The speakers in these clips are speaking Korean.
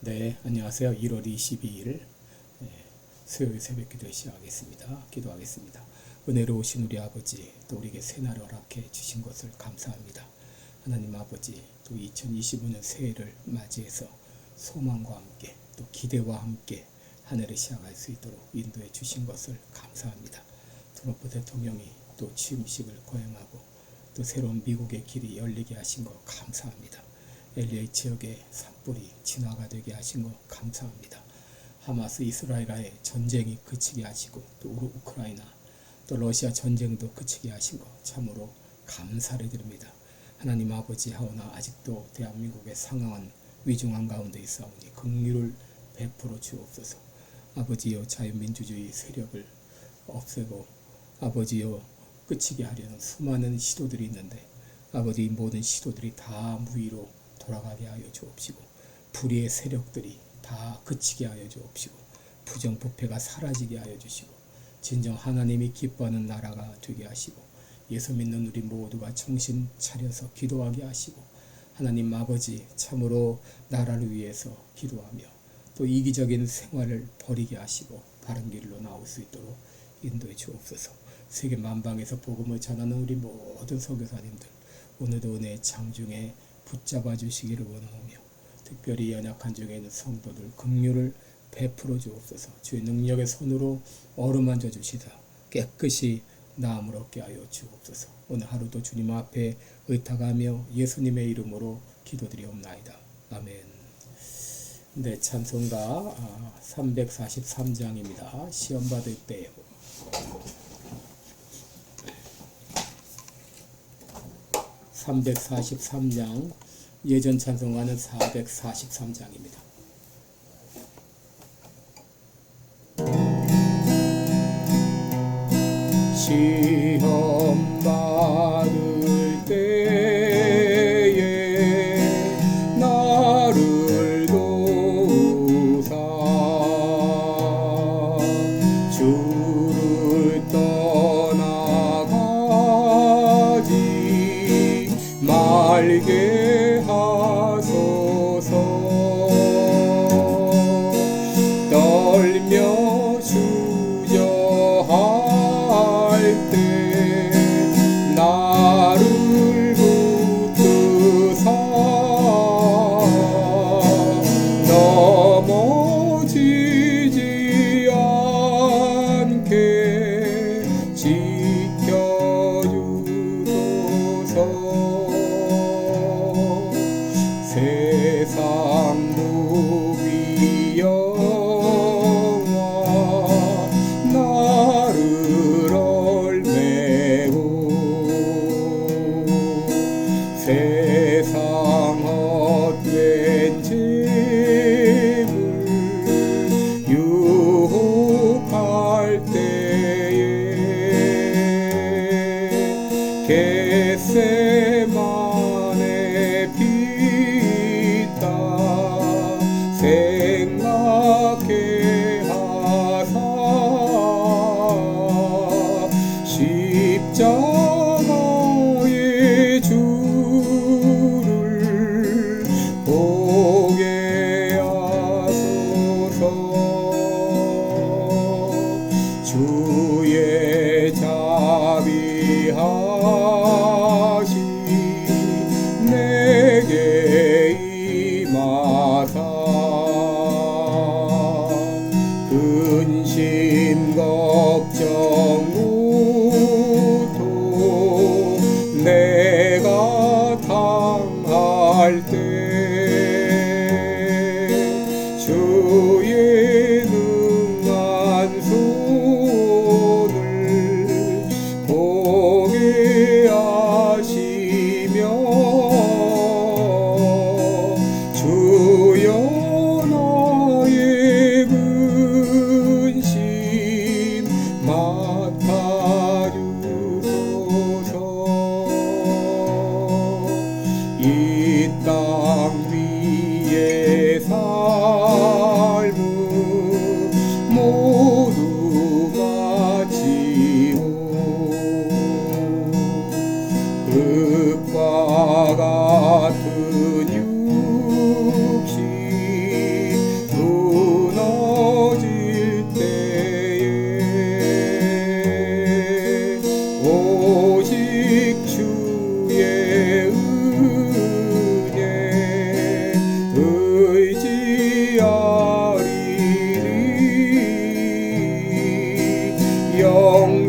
네, 안녕하세요. 1월 22일 수요일 새벽 기도 시작하겠습니다. 기도하겠습니다. 은혜로우신 우리 아버지, 또 우리에게 새날을 허락해 주신 것을 감사합니다. 하나님 아버지, 또 2025년 새해를 맞이해서 소망과 함께 또 기대와 함께 한 해를 시작할 수 있도록 인도해 주신 것을 감사합니다. 트럼프 대통령이 또 취임식을 거행하고 또 새로운 미국의 길이 열리게 하신 것 감사합니다. LA 지역의 산불이 진화가 되게 하신 것 감사합니다. 하마스 이스라엘과의 전쟁이 그치게 하시고 또 우크라이나 또 러시아 전쟁도 그치게 하신 것 참으로 감사를 드립니다. 하나님 아버지 하오나 아직도 대한민국의 상황은 위중한 가운데 있사오니 긍휼을 베풀어 주옵소서. 아버지여 자유민주주의 세력을 없애고 아버지여 끝이게 하려는 수많은 시도들이 있는데 아버지 이 모든 시도들이 다 무위로 돌아가게 하여 주옵시고 불의의 세력들이 다 그치게 하여 주옵시고 부정부패가 사라지게 하여 주시고 진정 하나님이 기뻐하는 나라가 되게 하시고 예수 믿는 우리 모두가 정신 차려서 기도하게 하시고 하나님 아버지 참으로 나라를 위해서 기도하며 또 이기적인 생활을 버리게 하시고 바른 길로 나올 수 있도록 인도해 주옵소서. 세계 만방에서 복음을 전하는 우리 모든 선교사님들 오늘도 은혜 장중에 붙잡아 주시기를 원하오며 특별히 연약한 중에 있는 성도들 긍휼을 베풀어 주옵소서. 주의 능력의 손으로 어루만져 주시다 깨끗이 나음을 얻게 하여 주옵소서. 오늘 하루도 주님 앞에 의탁하며 예수님의 이름으로 기도드리옵나이다. 아멘. 네, 찬송가 아, 343장입니다. 시험 받을 때. (343장) 예전 찬송가는 (443장입니다) 시 생 이땅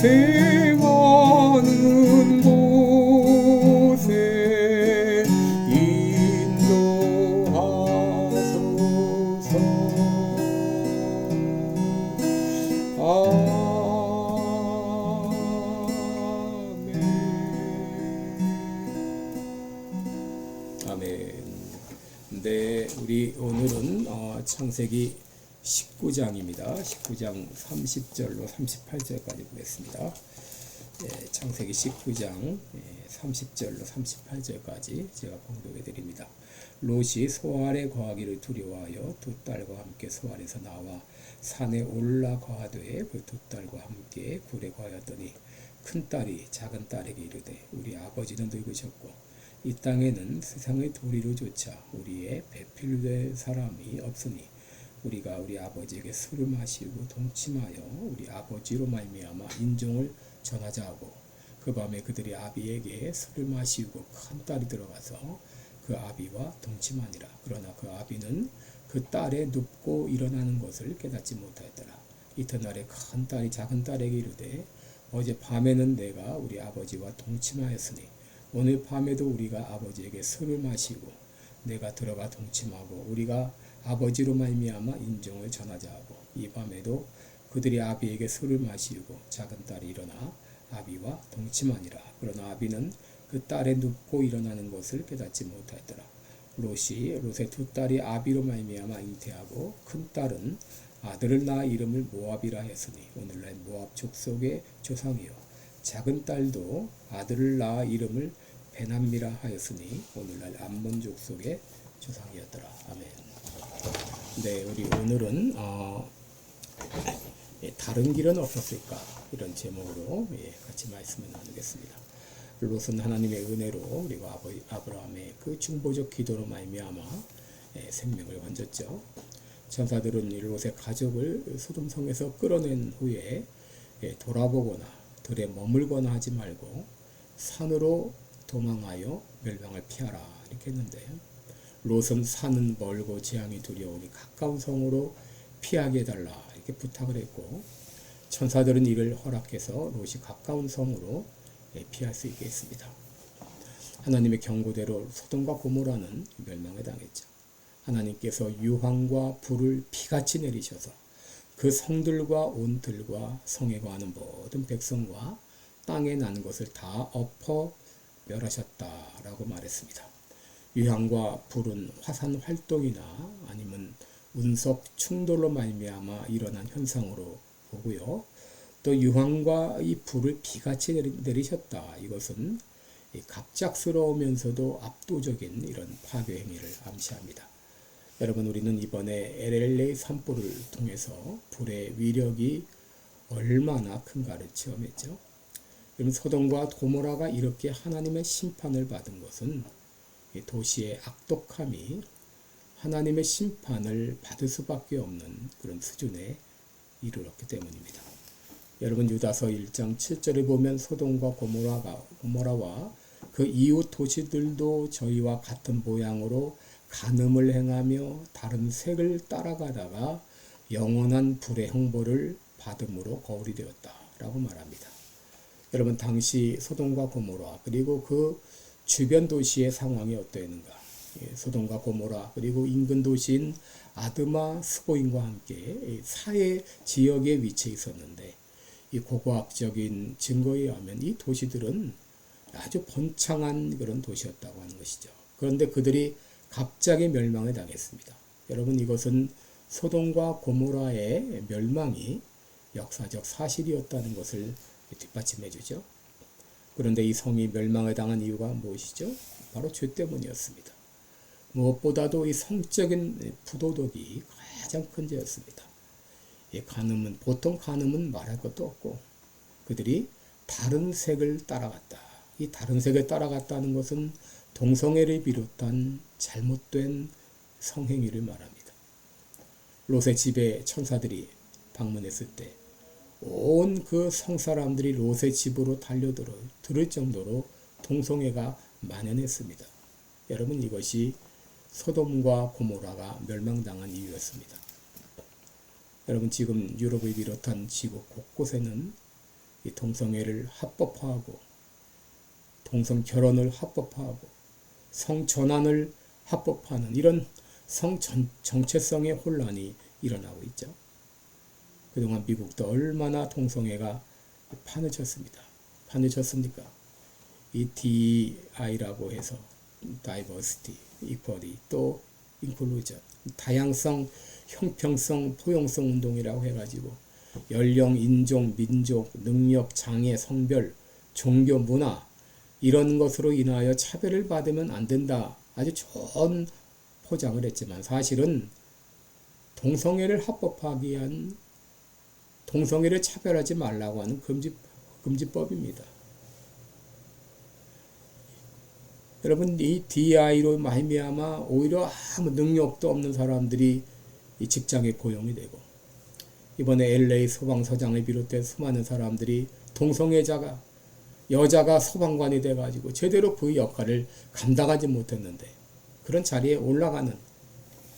Sí. 19장입니다. 19장 30절로 38절까지 보겠습니다. 예, 창세기 19장 예, 30절로 38절까지 제가 봉독해 드립니다. 롯이 소알에 거하기를 두려워하여 두 딸과 함께 소알에서 나와 산에 올라 거하되 그 두 딸과 함께 굴에 거하였더니 큰 딸이 작은 딸에게 이르되 우리 아버지는 늙으셨고 이 땅에는 세상의 도리로조차 우리의 배필될 사람이 없으니 우리가 우리 아버지에게 술을 마시고 동침하여 우리 아버지로 말미암아 인종을 전하자 하고. 그 밤에 그들이 아비에게 술을 마시고 큰 딸이 들어가서 그 아비와 동침하니라. 그러나 그 아비는 그 딸의 눕고 일어나는 것을 깨닫지 못하였더라. 이튿날에 큰 딸이 작은 딸에게 이르되 어제 밤에는 내가 우리 아버지와 동침하였으니 오늘 밤에도 우리가 아버지에게 술을 마시고 내가 들어가 동침하고 우리가 아버지로 말미암아 인종을 전하자 하고 이 밤에도 그들이 아비에게 술을 마시고 작은 딸이 일어나 아비와 동침하니라 그러나 아비는 그 딸의 눕고 일어나는 것을 깨닫지 못하였더라 롯이 롯의 두 딸이 아비로 말미암아 잉태하고 큰 딸은 아들을 낳아 이름을 모압이라 했으니 오늘날 모압 족속의 조상이요 작은 딸도 아들을 낳아 이름을 베남미라 하였으니 오늘날 암몬 족속의 조상이었더라. 아멘. 네, 우리 오늘은 어, 예, 다른 길은 없었을까 이런 제목으로 예, 같이 말씀을 나누겠습니다. 롯은 하나님의 은혜로 그리고 아버지 아브라함의 그 중보적 기도로 말미암아 예, 생명을 건졌죠. 천사들은 이 롯의 가족을 소돔성에서 끌어낸 후에 예, 돌아보거나 들에 머물거나 하지 말고 산으로 도망하여 멸망을 피하라 이렇게 했는데 롯은 산은 멀고 재앙이 두려우니 가까운 성으로 피하게 해달라 이렇게 부탁을 했고 천사들은 이를 허락해서 롯이 가까운 성으로 예, 피할 수 있게 했습니다. 하나님의 경고대로 소돔과 고모라는 멸망에 당했죠. 하나님께서 유황과 불을 피같이 내리셔서 그 성들과 온 들과 성에 거하는 모든 백성과 땅에 난 것을 다 엎어 멸하셨다라고 말했습니다. 유황과 불은 화산 활동이나 아니면 운석 충돌로 말미암아 일어난 현상으로 보고요. 또 유황과 이 불을 비같이 내리셨다. 이것은 갑작스러우면서도 압도적인 이런 파괴 행위를 암시합니다. 여러분 우리는 이번에 LLA 산불을 통해서 불의 위력이 얼마나 큰가를 체험했죠. 그럼 소돔과 고모라가 이렇게 하나님의 심판을 받은 것은 도시의 악독함이 하나님의 심판을 받을 수밖에 없는 그런 수준에 이르렀기 때문입니다. 여러분 유다서 1장 7절에 보면 소돔과 고모라가 고모라와 그 이웃 도시들도 저희와 같은 모양으로 간음을 행하며 다른 색을 따라가다가 영원한 불의 형벌을 받음으로 거울이 되었다라고 말합니다. 여러분 당시 소돔과 고모라 그리고 그 주변 도시의 상황이 어떠했는가? 예, 소돔과 고모라 그리고 인근 도시인 아드마 스보인과 함께 사해 지역에 위치해 있었는데 이 고고학적인 증거에 의하면 이 도시들은 아주 번창한 그런 도시였다고 하는 것이죠. 그런데 그들이 갑자기 멸망에 당했습니다. 여러분 이것은 소돔과 고모라의 멸망이 역사적 사실이었다는 것을 뒷받침해 주죠. 그런데 이 성이 멸망에 당한 이유가 무엇이죠? 바로 죄 때문이었습니다. 무엇보다도 이 성적인 부도덕이 가장 큰 죄였습니다. 이 간음은 보통 간음은 말할 것도 없고 그들이 다른 색을 따라갔다. 이 다른 색을 따라갔다는 것은 동성애를 비롯한 잘못된 성행위를 말합니다. 롯의 집에 천사들이 방문했을 때 온 그 성 사람들이 롯의 집으로 달려들어 들을 정도로 동성애가 만연했습니다. 여러분 이것이 소돔과 고모라가 멸망당한 이유였습니다. 여러분 지금 유럽을 비롯한 지구 곳곳에는 이 동성애를 합법화하고 동성 결혼을 합법화하고 성 전환을 합법화하는 이런 성 정체성의 혼란이 일어나고 있죠. 그동안 미국도 얼마나 동성애가 판을 쳤습니다. 판을 쳤습니까? 이 DI라고 해서 diversity, equality, 또 인클루전 다양성, 형평성, 포용성 운동이라고 해가지고 연령, 인종, 민족, 능력, 장애, 성별, 종교, 문화 이런 것으로 인하여 차별을 받으면 안 된다. 아주 좋은 포장을 했지만 사실은 동성애를 합법화하기 위한 동성애를 차별하지 말라고 하는 금지 금지법입니다. 여러분 이 DI로 말미암아 오히려 아무 능력도 없는 사람들이 이 직장에 고용이 되고 이번에 LA 소방서장을 비롯해 수많은 사람들이 동성애자가 여자가 소방관이 돼가지고 제대로 그 역할을 감당하지 못했는데 그런 자리에 올라가는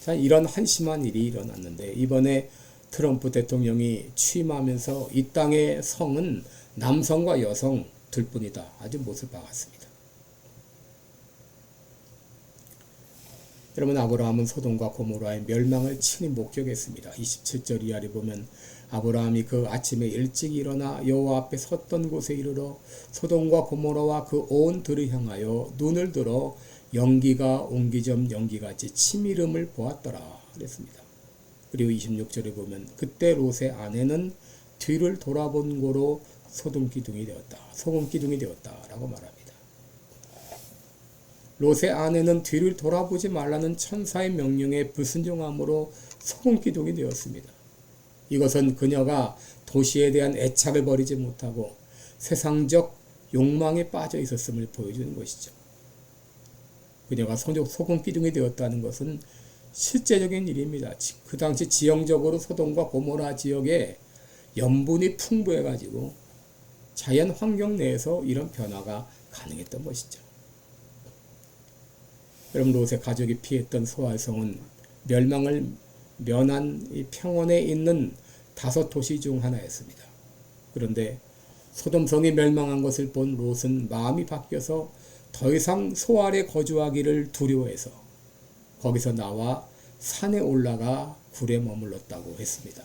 자 이런 한심한 일이 일어났는데 이번에 트럼프 대통령이 취임하면서 이 땅의 성은 남성과 여성 둘 뿐이다 아주 못을 박았습니다. 여러분 아브라함은 소돔과 고모라의 멸망을 친히 목격했습니다. 27절 이하를 보면 아브라함이 그 아침에 일찍 일어나 여호와 앞에 섰던 곳에 이르러 소돔과 고모라와 그 온 들을 향하여 눈을 들어 연기가 옹기점 연기같이 치미름을 보았더라 그랬습니다. 그리고 26절에 보면 그때 롯의 아내는 뒤를 돌아본 고로 소돔 기둥이 되었다. 소금 기둥이 되었다라고 말합니다. 롯의 아내는 뒤를 돌아보지 말라는 천사의 명령에 불순종함으로 소금 기둥이 되었습니다. 이것은 그녀가 도시에 대한 애착을 버리지 못하고 세상적 욕망에 빠져 있었음을 보여주는 것이죠. 그녀가 소금 기둥이 되었다는 것은 실제적인 일입니다. 그 당시 지형적으로 소돔과 고모라 지역에 염분이 풍부해가지고 자연 환경 내에서 이런 변화가 가능했던 것이죠. 여러분 롯의 가족이 피했던 소알성은 멸망을 면한 이 평원에 있는 다섯 도시 중 하나였습니다. 그런데 소돔성이 멸망한 것을 본 롯은 마음이 바뀌어서 더 이상 소알에 거주하기를 두려워해서 거기서 나와 산에 올라가 굴에 머물렀다고 했습니다.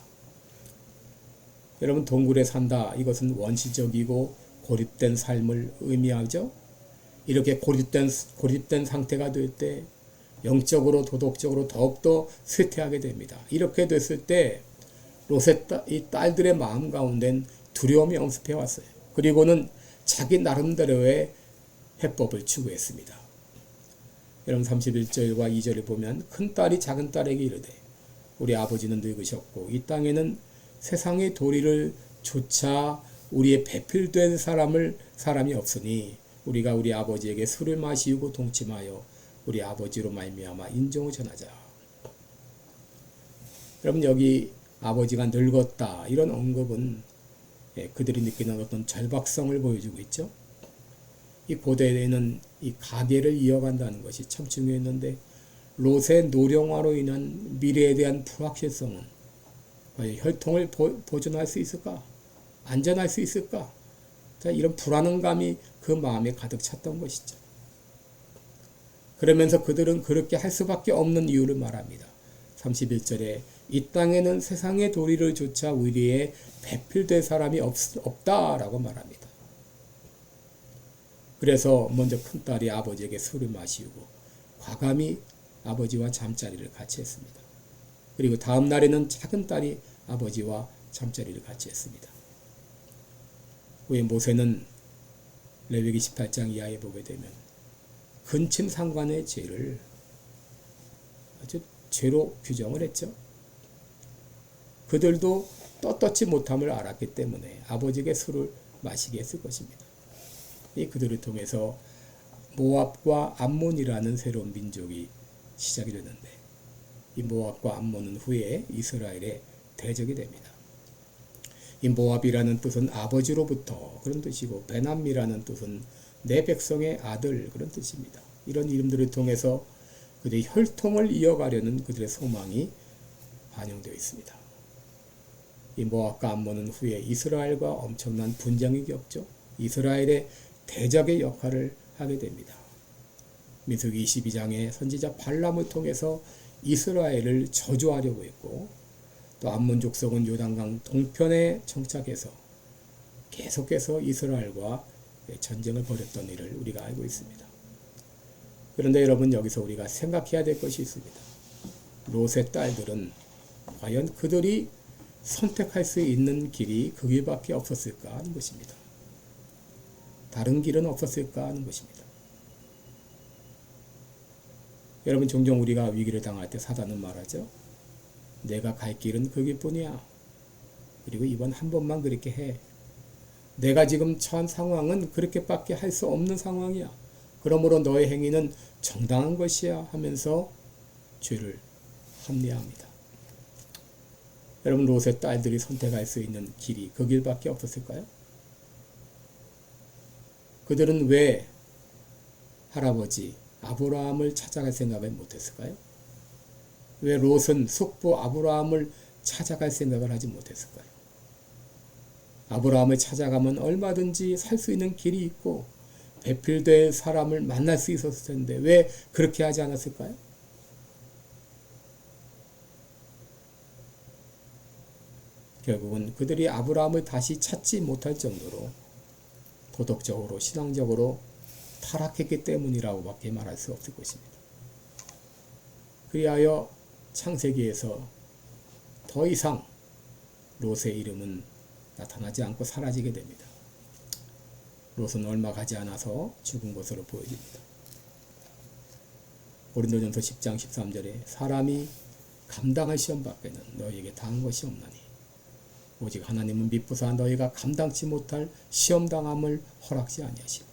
여러분 동굴에 산다 이것은 원시적이고 고립된 삶을 의미하죠. 이렇게 고립된 고립된 상태가 될 때 영적으로 도덕적으로 더욱더 쇠퇴하게 됩니다. 이렇게 됐을 때 롯의 이 딸들의 마음 가운데는 두려움이 엄습해 왔어요. 그리고는 자기 나름대로의 해법을 추구했습니다. 여러분 31절과 2절을 보면 큰 딸이 작은 딸에게 이르되 우리 아버지는 늙으셨고 이 땅에는 세상의 도리를 조차 우리의 배필된 사람을 사람이 없으니 우리가 우리 아버지에게 술을 마시고 동침하여 우리 아버지로 말미암아 인종을 전하자. 여러분 여기 아버지가 늙었다 이런 언급은 예, 그들이 느끼는 어떤 절박성을 보여주고 있죠. 이 고대에는 이 가계를 이어간다는 것이 참 중요했는데 롯의 노령화로 인한 미래에 대한 불확실성은 혈통을 보 존할 수 있을까? 안전할 수 있을까? 자, 이런 불안감이 그 마음에 가득 찼던 것이죠. 그러면서 그들은 그렇게 할 수밖에 없는 이유를 말합니다. 31절에 이 땅에는 세상의 도리를 조차 우리의 배필될 사람이 없, 없다라고 말합니다. 그래서 먼저 큰딸이 아버지에게 술을 마시고 과감히 아버지와 잠자리를 같이 했습니다. 그리고 다음 날에는 작은 딸이 아버지와 잠자리를 같이 했습니다. 왜 모세는 레위기 18장 이하에 보게 되면 근침 상관의 죄를 아주 죄로 규정을 했죠. 그들도 떳떳지 못함을 알았기 때문에 아버지에게 술을 마시게 했을 것입니다. 이 그들을 통해서 모압과 암몬이라는 새로운 민족이 시작이 되는데 이 모압과 암몬은 후에 이스라엘의 대적이 됩니다. 이 모압이라는 뜻은 아버지로부터 그런 뜻이고 베남이라는 뜻은 내 백성의 아들 그런 뜻입니다. 이런 이름들을 통해서 그들의 혈통을 이어가려는 그들의 소망이 반영되어 있습니다. 이 모압과 암몬은 후에 이스라엘과 엄청난 분쟁이 겪죠. 이스라엘의 대적의 역할을 하게 됩니다. 민수기 22장의 선지자 발람을 통해서 이스라엘을 저주하려고 했고 또 암몬 족속은 요단강 동편에 정착해서 계속해서 이스라엘과 전쟁을 벌였던 일을 우리가 알고 있습니다. 그런데 여러분 여기서 우리가 생각해야 될 것이 있습니다. 롯의 딸들은 과연 그들이 선택할 수 있는 길이 그 길밖에 없었을까 하는 것입니다. 다른 길은 없었을까 하는 것입니다. 여러분 종종 우리가 위기를 당할 때 사단은 말하죠. 내가 갈 길은 그 길뿐이야. 그리고 이번 한 번만 그렇게 해. 내가 지금 처한 상황은 그렇게밖에 할 수 없는 상황이야. 그러므로 너의 행위는 정당한 것이야 하면서 죄를 합리화합니다. 여러분 롯의 딸들이 선택할 수 있는 길이 그 길밖에 없었을까요? 그들은 왜 할아버지 아브라함을 찾아갈 생각을 못했을까요? 왜 롯은 숙부 아브라함을 찾아갈 생각을 하지 못했을까요? 아브라함을 찾아가면 얼마든지 살 수 있는 길이 있고 배필될 사람을 만날 수 있었을 텐데 왜 그렇게 하지 않았을까요? 결국은 그들이 아브라함을 다시 찾지 못할 정도로 도덕적으로 신앙적으로 타락했기 때문이라고밖에 말할 수 없을 것입니다. 그리하여 창세기에서 더 이상 롯의 이름은 나타나지 않고 사라지게 됩니다. 롯은 얼마 가지 않아서 죽은 것으로 보여집니다. 고린도전서 10장 13절에 사람이 감당할 시험 밖에는 너희에게 당한 것이 없나니 오직 하나님은 미쁘사 너희가 감당치 못할 시험 당함을 허락지 아니하시고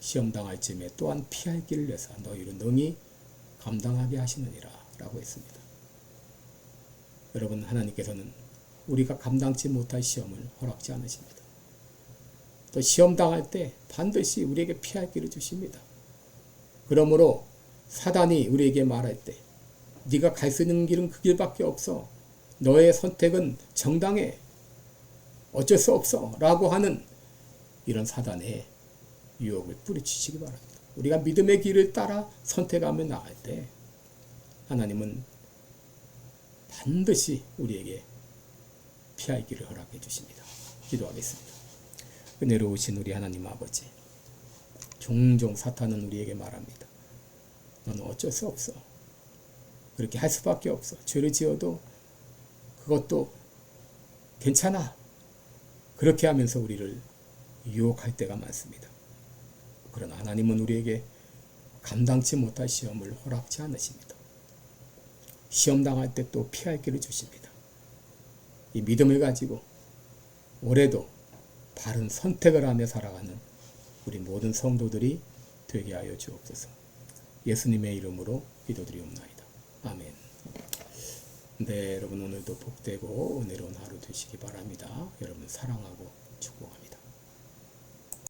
시험 당할 쯤에 또한 피할 길을 내사 너희를 능히 감당하게 하시느니라 라고 했습니다. 여러분 하나님께서는 우리가 감당치 못할 시험을 허락지 않으십니다. 또 시험 당할 때 반드시 우리에게 피할 길을 주십니다. 그러므로 사단이 우리에게 말할 때 네가 갈 수 있는 길은 그 길밖에 없어. 너의 선택은 정당해. 어쩔 수 없어. 라고 하는 이런 사단의 유혹을 뿌리치시기 바랍니다. 우리가 믿음의 길을 따라 선택하며 나갈 때 하나님은 반드시 우리에게 피할 길을 허락해 주십니다. 기도하겠습니다. 은혜로우신 우리 하나님 아버지, 종종 사탄은 우리에게 말합니다. 너는 어쩔 수 없어. 그렇게 할 수밖에 없어. 죄를 지어도 그것도 괜찮아. 그렇게 하면서 우리를 유혹할 때가 많습니다. 그러나 하나님은 우리에게 감당치 못할 시험을 허락지 않으십니다. 시험 당할 때 또 피할 길을 주십니다. 이 믿음을 가지고 올해도 바른 선택을 하며 살아가는 우리 모든 성도들이 되게 하여 주옵소서. 예수님의 이름으로 기도드리옵나이다. 아멘. 네, 여러분 오늘도 복되고 은혜로운 하루 되시기 바랍니다. 여러분 사랑하고 축복합니다.